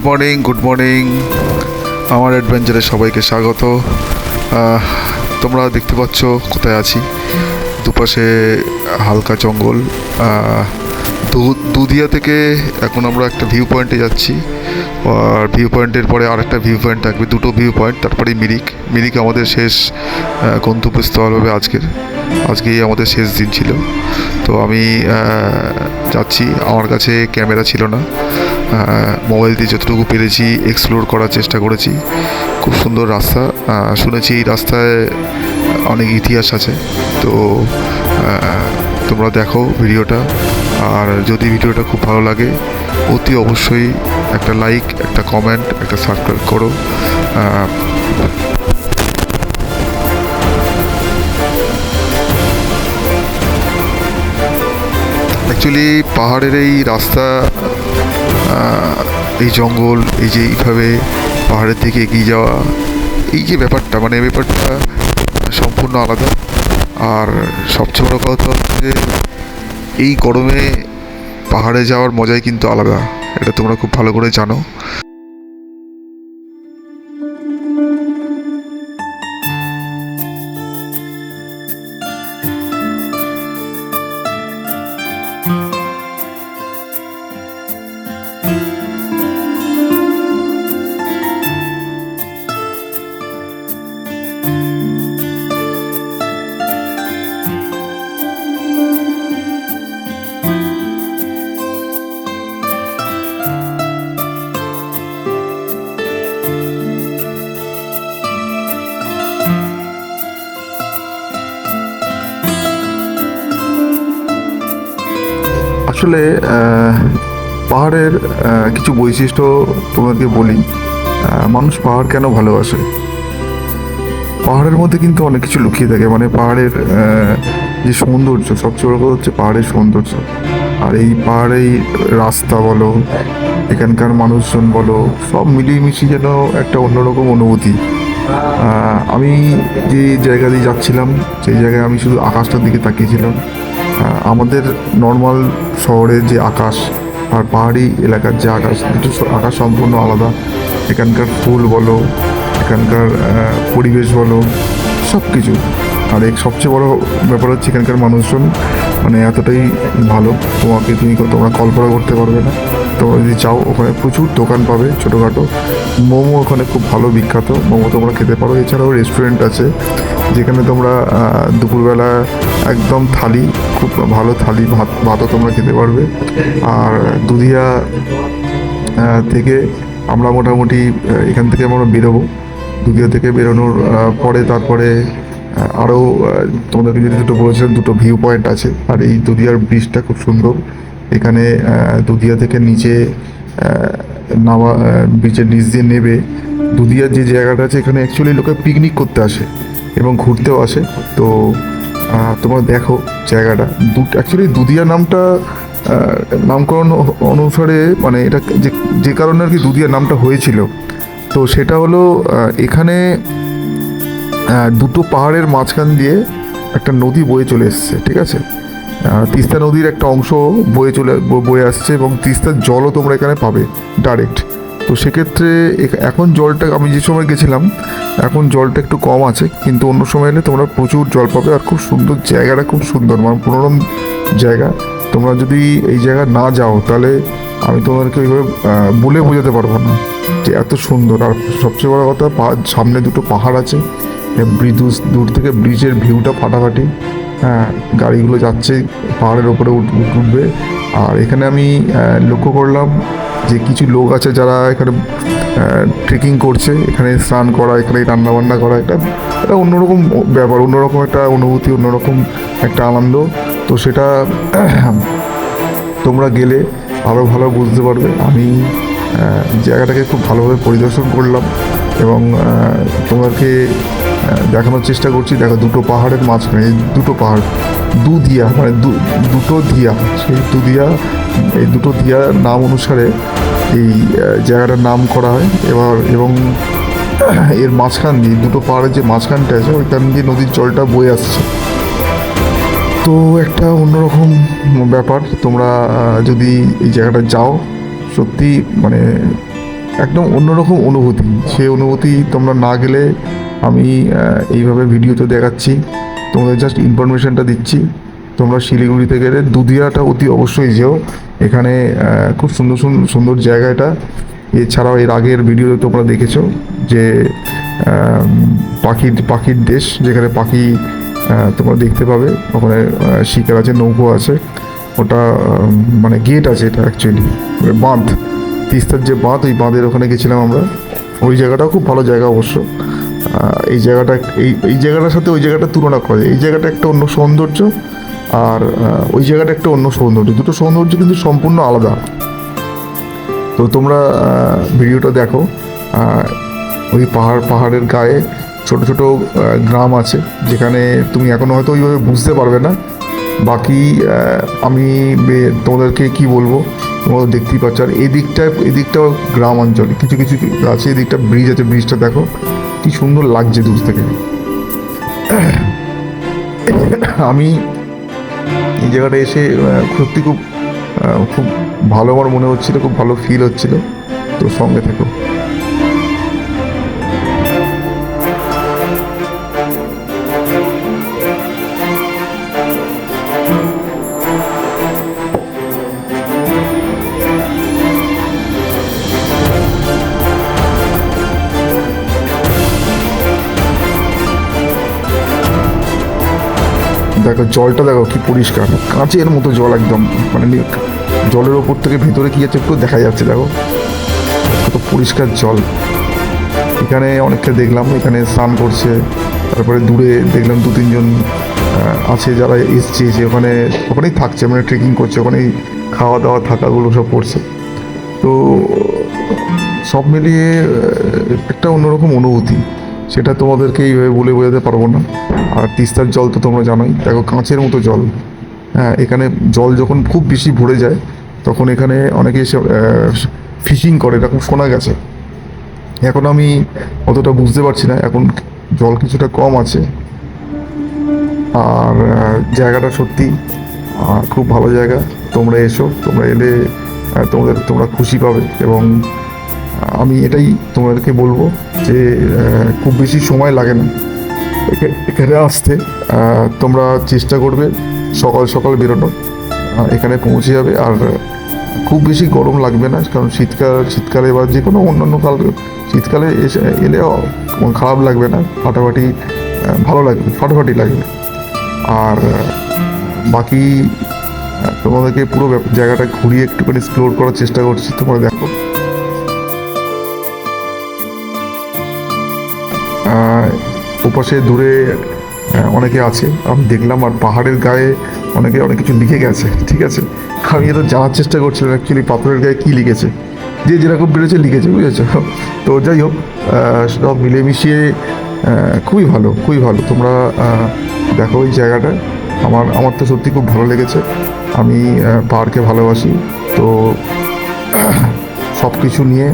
good morning good morning আমার অ্যাডভেঞ্চারে সবাইকে স্বাগত। তোমরা দেখতে পাচ্ছ কোথায় আছি। দুপাশে হালকা জঙ্গল। আহ, দু- দুধিয়া থেকে এখন আমরা একটা ভিউ পয়েন্টে যাচ্ছি। আর ভিউ পয়েন্টের পরে আরেকটা ভিউ পয়েন্ট থাকবে দুটো ভিউ পয়েন্ট তারপরে মিরিক। মিরিক আমাদের শেষ গন্তব্যস্থল হবে আজকের। আজকেই আমাদের শেষ দিন ছিল। তো আমি যাচ্ছি। আমার কাছে ক্যামেরা ছিল না। মোবাইল দিয়ে যতটুকু পেরেছি এক্সপ্লোর করার চেষ্টা করেছি। খুব সুন্দর রাস্তা। শুনেছি এই রাস্তায় অনেক ইতিহাস আছে। তো তোমরা দেখো ভিডিওটা। আর যদি ভিডিওটা খুব ভালো লাগে, অতি অবশ্যই একটা লাইক একটা কমেন্ট একটা সাবস্ক্রাইব করো। অ্যাকচুয়ালি পাহাড়ের এই রাস্তা এই জঙ্গল, এই যে এইভাবে পাহাড়ের দিকে এগিয়ে যাওয়া, এই যে ব্যাপারটা মানে ব্যাপারটা সম্পূর্ণ আলাদা। আর সবচেয়ে বড় কথা হচ্ছে এই গরমে পাহাড়ে যাওয়ার মজাই কিন্তু আলাদা। এটা তোমরা খুব ভালো করে জানো। আসলে পাহাড়ের কিছু বৈশিষ্ট্য তোমাকে বলি। মানুষ পাহাড় কেন ভালোবাসে? পাহাড়ের মধ্যে কিন্তু অনেক কিছু লুকিয়ে থাকে। মানে পাহাড়ের যে সৌন্দর্য, সবচেয়ে বড় কথা হচ্ছে পাহাড়ের সৌন্দর্য। আর এই পাহাড়েই রাস্তা বলো, এখানকার মানুষজন বলো, সব মিলিয়ে মিশিয়ে যেন একটা অন্যরকম অনুভূতি। আমি যে জায়গা দিয়ে যাচ্ছিলাম, সেই জায়গায় আমি শুধু আকাশটার দিকে তাকিয়েছিলাম। আমাদের নর্মাল শহরে যে আকাশ আর পাহাড়ি এলাকার যে আকাশ, দুটো আকাশ সম্পূর্ণ আলাদা। এখানকার ফুল বলো, এখানকার পরিবেশ বলো সব কিছু আর এক সবচেয়ে বড় ব্যাপার হচ্ছে এখানকার মানুষজন মানে এতটাই ভালো। তোমাকে তুমি তোমরা কল্পনা করতে পারবে না। তোমরা যদি চাও, ওখানে প্রচুর দোকান পাবে ছোটোখাটো। মোমো ওখানে খুব ভালো বিখ্যাত। মোমো তোমরা খেতে পারো। এছাড়াও রেস্টুরেন্ট আছে, যেখানে তোমরা দুপুরবেলা একদম থালি, খুব ভালো থালি, ভাত, ভাতও তোমরা খেতে পারবে। আর দুধিয়া থেকে আমরা মোটামুটি এখান থেকে আমরা বেরোবো। দুধিয়া থেকে বেরোনোর পরে তারপরে, আরও তোমাদেরকে যদি দুটো বলেছিলাম, দুটো ভিউ পয়েন্ট আছে। আর এই দুধিয়ার ব্রিজটা খুব সুন্দর। এখানে দুধিয়া থেকে নিচে নামা ব্রিজের নিচ দিয়ে নেবে। দুধিয়ার যে জায়গাটা আছে, এখানে অ্যাকচুয়ালি লোকে পিকনিক করতে আসে এবং ঘুরতেও আসে। তো তোমরা দেখো জায়গাটা। দু অ্যাকচুয়ালি দুধিয়া নামটা নামকরণ অনুসারে মানে এটা যে যে কারণে আর কি দুধিয়া নামটা হয়েছিল। তো সেটা হলো এখানে দুটো পাহাড়ের মাঝখান দিয়ে একটা নদী বয়ে চলে এসছে, ঠিক আছে? তিস্তা নদীর একটা অংশ বয়ে চলে বয়ে আসছে এবং তিস্তার জলও তোমরা এখানে পাবে ডাইরেক্ট তো সেক্ষেত্রে এখ- এখন জলটা, আমি যে সময় গেছিলাম, এখন জলটা একটু কম আছে, কিন্তু অন্য সময় এলে তোমরা প্রচুর জল পাবে আর খুব সুন্দর জায়গাটা খুব সুন্দর মানে পুরোনো জায়গা। তোমরা যদি এই জায়গা না যাও, তাহলে আমি তোমাদেরকে ওইভাবে বলে বোঝাতে পারব না যে এত সুন্দর। আর সবচেয়ে বড় কথা সামনে দুটো পাহাড় আছে ব্রিজ দূর থেকে ব্রিজের ভিউটা ফাটাফাটি। হ্যাঁ গাড়িগুলো যাচ্ছে পাহাড়ের ওপরে উঠ- উঠ- উঠবে। আর এখানে আমি লক্ষ্য করলাম যে কিছু লোক আছে যারা এখানে ট্রেকিং করছে। এখানে স্নান করা এখানে রান্নাবান্না করা এটা এটা অন্যরকম ব্যাপার অন্যরকম একটা অনুভূতি অন্যরকম একটা আনন্দ। তো সেটা তোমরা গেলে আরও ভালো বুঝতে পারবে। আমি জায়গাটাকে খুব ভালোভাবে পরিদর্শন করলাম এবং আহ, দেখানোর চেষ্টা করছি। দেখো, দুটো পাহাড়ের মাঝখানে, এই দুটো পাহাড়, দু দিয়া মানে দু- দুটো দিয়া, সেই দু দিয়া, এই দুটো দিয়ার নাম অনুসারে এই জায়গাটার নাম করা হয়। এবার, এবং এর মাঝখান দিয়ে, দুটো পাহাড়ের যে মাঝখানটা আছে, ওইখান দিয়ে নদীর জলটা বয়ে আসছে। তো একটা অন্যরকম ব্যাপার, তোমরা যদি এই জায়গাটা যাও, সত্যি মানে একদম অন্যরকম অনুভূতি। সেই অনুভূতি তোমরা না গেলে আমি এইভাবে ভিডিওতে দেখাচ্ছি। তোমাদের জাস্ট ইনফরমেশানটা দিচ্ছি। তোমরা শিলিগুড়িতে গেলে দুধিয়াটা অতি অবশ্যই যেও। এখানে খুব সুন্দর সুন্দর জায়গা এটা। এছাড়াও এর আগের ভিডিওতে তোমরা দেখেছ যে পাখির পাখির দেশ যেখানে পাখি তোমরা দেখতে পাবে। ওখানে শিকার আছে, নৌকো আছে। ওটা মানে গেট আছে এটা অ্যাকচুয়ালি বাঁধ। তিস্তার যে বাঁধ, ওই বাঁধের ওখানে গেছিলাম আমরা। ওই জায়গাটাও খুব ভালো জায়গা অবশ্য। এই জায়গাটা এই এই জায়গাটার সাথে ওই জায়গাটা তুলনা করা এই জায়গাটা একটা অন্য সৌন্দর্য আর ওই জায়গাটা একটা অন্য সৌন্দর্য। দুটো সৌন্দর্য কিন্তু সম্পূর্ণ আলাদা। তো তোমরা ভিডিওটা দেখো। ওই পাহাড় পাহাড়ের গায়ে ছোট ছোট গ্রাম আছে, যেখানে তুমি এখনও হয়তো ওইভাবে বুঝতে পারবে না। বাকি আমি তোমাদেরকে কি বলব? তোমরা দেখতেই পাচ্ছ। আর এদিকটায় এদিকটাও গ্রাম অঞ্চল। কিছু কিছু আছে, এদিকটা ব্রিজ আছে ব্রিজটা দেখো। কি সুন্দর লাগছে দূর থেকে। আমি এই জায়গাটা এসে সত্যি খুব খুব ভালো আমার মনে হচ্ছিল, খুব ভালো ফিল হচ্ছিল। তো সঙ্গে থেকো। দেখো জলটা দেখো কি পরিষ্কার। কাঁচের মতো জল একদম মানে জলের ওপর থেকে ভিতরে কী আছে একটু দেখা যাচ্ছে, দেখো। কত পরিষ্কার জল। এখানে অনেককে দেখলাম, এখানে স্নান করছে, তারপরে দূরে দেখলাম দু তিনজন আছে যারা এসছে যে ওখানে, ওখানেই থাকছে মানে ট্রেকিং করছে, ওখানেই খাওয়া দাওয়া, থাকাগুলো সব করছে। তো সব মিলিয়ে একটা অন্যরকম অনুভূতি। সেটা তোমাদেরকে এইভাবে বলে বোঝাতে পারব না। আর তিস্তার জল তো তোমরা জানোই, দেখো কাঁচের মতো জল। হ্যাঁ এখানে জল যখন খুব বেশি ভরে যায়, তখন এখানে অনেকে এসে ফিশিং করে এরকম শোনা গেছে। এখন আমি অতটা বুঝতে পারছি না, এখন জল কিছুটা কম আছে। আর জায়গাটা সত্যি খুব ভালো জায়গা। তোমরা এসো, তোমরা এলে তোমাদের, তোমরা খুশি পাবে এবং আমি এটাই তোমাদেরকে বলব যে খুব বেশি সময় লাগে না। এখানে আসতে তোমরা চেষ্টা করবে সকাল সকাল বেরোনোর এখানে পৌঁছে যাবে। আর খুব বেশি গরম লাগবে না, কারণ শীতকাল, শীতকালে বা যে কোনো অন্যান্য কাল, শীতকালে এসে এলেও খারাপ লাগবে না। ফাটাফাটি ভালো লাগবে, ফাটাফাটি লাগবে। আর বাকি তোমাদেরকে পুরো জায়গাটা ঘুরিয়ে একটুখানি এক্সপ্লোর করার চেষ্টা করছি। তোমরা দেখো। ওপাশে দূরে অনেকে আছে। আমি দেখলাম আর পাহাড়ের গায়ে অনেকে অনেক কিছু লিখে গেছে, ঠিক আছে? আমি এটা জানার চেষ্টা করছিলাম অ্যাকচুয়ালি পাথরের গায়ে কী লিখেছে? যে যেরকম বেড়েছে লিখেছে, বুঝেছ? তো যাই হোক সব মিলেমিশিয়ে খুবই ভালো খুবই ভালো। তোমরা দেখো এই জায়গাটা। আমার আমার তো সত্যি খুব ভালো লেগেছে। আমি পাহাড়কে ভালোবাসি। তো সব কিছু নিয়ে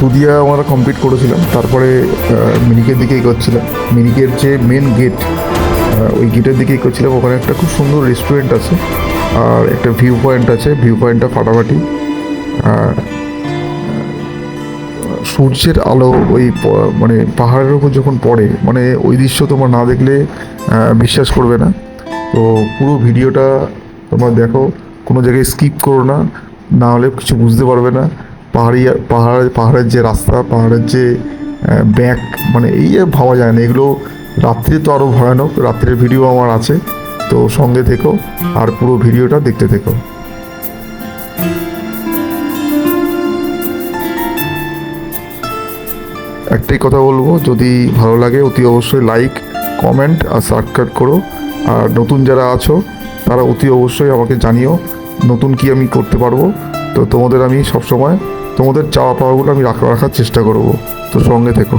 দুদিয়া আমরা কমপ্লিট করেছিলাম তারপরে মিনিকের দিকে এগোচ্ছিলাম মিনিকের যে মেন গেট ওই গেটের দিকে এগোচ্ছিলাম। ওখানে একটা খুব সুন্দর রেস্টুরেন্ট আছে। আর একটা ভিউ পয়েন্ট আছে। ভিউ পয়েন্টটা ফাটাফাটি। সূর্যের আলো ওই মানে পাহাড়ের উপর যখন পড়ে মানে ওই দৃশ্য তোমরা না দেখলে বিশ্বাস করবে না। তো পুরো ভিডিওটা তোমরা দেখো। কোনো জায়গায় স্কিপ করো না। না হলে কিছু বুঝতে পারবে না। পাহাড়ি, পাহাড়, পাহাড়ের যে রাস্তা, পাহাড়ের যে ব্যাক মানে এই যে ভাবা যায় না, এগুলো রাত্রি তো আরও ভয়ানক, রাত্রের ভিডিও আমার আছে, তো সঙ্গে থেকো, আর পুরো ভিডিওটা দেখতে থেকো। একটাই কথা বলব, যদি ভালো লাগে, অতি অবশ্যই লাইক কমেন্ট আর সাবস্ক্রাইব করো। আর নতুন যারা আছো, তারা অতি অবশ্যই আমাকে জানিও, নতুন কি আমি করতে পারব। তো তোমাদের আমি সবসময় তোমাদের চাওয়া পাওয়াগুলো আমি রাখা রাখার চেষ্টা করব। তো সঙ্গে থেকো।